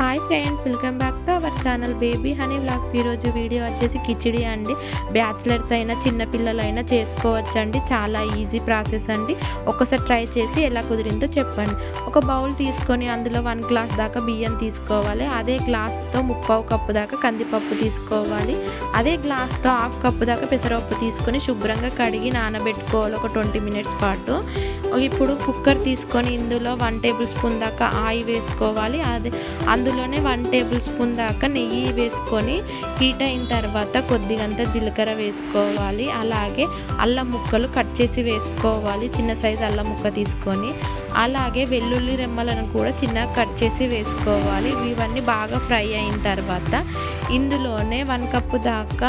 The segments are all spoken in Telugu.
Hi friends welcome back to our channel baby honey vlogs. ఈరోజు వీడియో వచ్చేసి కిచిడి అండి. బ్యాచిలర్స్ అయినా చిన్నపిల్లలైనా చేసుకోవచ్చు అండి చాలా ఈజీ ప్రాసెస్ అండి. ఒకసారి ట్రై చేసి ఎలా కుదిరిందో చెప్పండి. ఒక బౌల్ తీసుకొని అందులో వన్ గ్లాస్ దాకా బియ్యం తీసుకోవాలి. అదే గ్లాస్తో ముప్పావు కప్పు దాకా కందిపప్పు తీసుకోవాలి. అదే గ్లాస్తో హాఫ్ కప్పు దాకా పెసరపప్పు తీసుకొని శుభ్రంగా కడిగి నానబెట్టుకోవాలి. ఒక ట్వంటీ మినిట్స్ పాటు. ఇప్పుడు కుక్కర్ తీసుకొని ఇందులో వన్ టేబుల్ స్పూన్ దాకా ఆయిల్ వేసుకోవాలి. అదే అందులోనే వన్ టేబుల్ స్పూన్ దాకా నెయ్యి వేసుకొని హీట్ అయిన తర్వాత కొద్దిగంత జీలకర్ర వేసుకోవాలి. అలాగే అల్లం ముక్కలు కట్ చేసి వేసుకోవాలి. చిన్న సైజు అల్లం ముక్క తీసుకొని. అలాగే వెల్లుల్లి రెమ్మలను కూడా చిన్నగా కట్ చేసి వేసుకోవాలి. ఇవన్నీ బాగా ఫ్రై అయిన తర్వాత ఇందులోనే వన్ కప్పు దాకా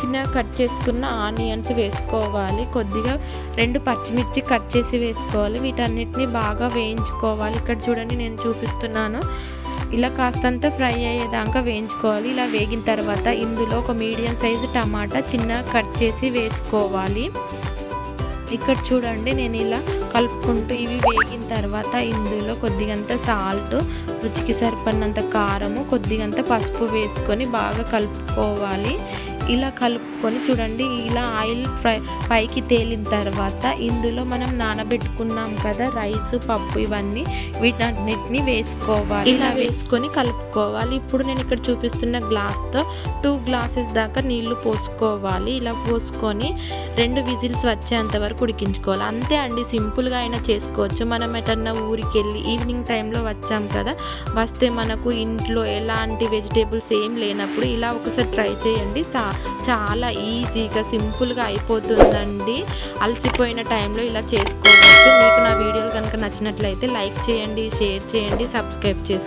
చిన్నగా కట్ చేసుకున్న ఆనియన్స్ వేసుకోవాలి. కొద్దిగా రెండు పచ్చిమిర్చి కట్ చేసి వేసుకోవాలి. వీటన్నిటిని బాగా వేయించుకోవాలి. ఇక్కడ చూడండి నేను చూపిస్తున్నాను. ఇలా కాస్తంత ఫ్రై అయ్యేదాకా వేయించుకోవాలి. ఇలా వేగిన తర్వాత ఇందులో ఒక మీడియం సైజు టమాటా చిన్నగా కట్ చేసి వేసుకోవాలి. ఇక్కడ చూడండి నేను ఇలా కలుపుకుంటూ ఇవి వేగిన తర్వాత ఇందులో కొద్దిగంత సాల్ట్ రుచికి సరిపడినంత కారము కొద్దిగంత పసుపు వేసుకొని బాగా కలుపుకోవాలి. ఇలా కలుపుకొని చూడండి ఇలా ఆయిల్ ఫ్రై పైకి తేలిన తర్వాత ఇందులో మనం నానబెట్టుకున్నాం కదా రైస్ పప్పు ఇవన్నీ వీటన్నిటిని వేసుకోవాలి. ఇలా వేసుకొని కలుపుకోవాలి. ఇప్పుడు నేను ఇక్కడ చూపిస్తున్న గ్లాస్తో టూ గ్లాసెస్ దాకా నీళ్ళు పోసుకోవాలి. ఇలా పోసుకొని రెండు విజిల్స్ వచ్చేంత వరకు ఉడికించుకోవాలి. అంతే అండి సింపుల్గా అయినా చేసుకోవచ్చు. మనం ఎటన్నా ఊరికి వెళ్ళి ఈవినింగ్ టైంలో వచ్చాం కదా వస్తే మనకు ఇంట్లో ఎలాంటి వెజిటేబుల్స్ ఏం లేనప్పుడు ఇలా ఒకసారి ట్రై చేయండి. సా చాలా ఈజీగా సింపుల్గా అయిపోతుందండి. అలసిపోయిన టైంలో ఇలా చేసుకోవచ్చు. మీకు నా వీడియోలు కనుక నచ్చినట్లయితే లైక్ చేయండి షేర్ చేయండి సబ్స్క్రైబ్ చేసుకోండి.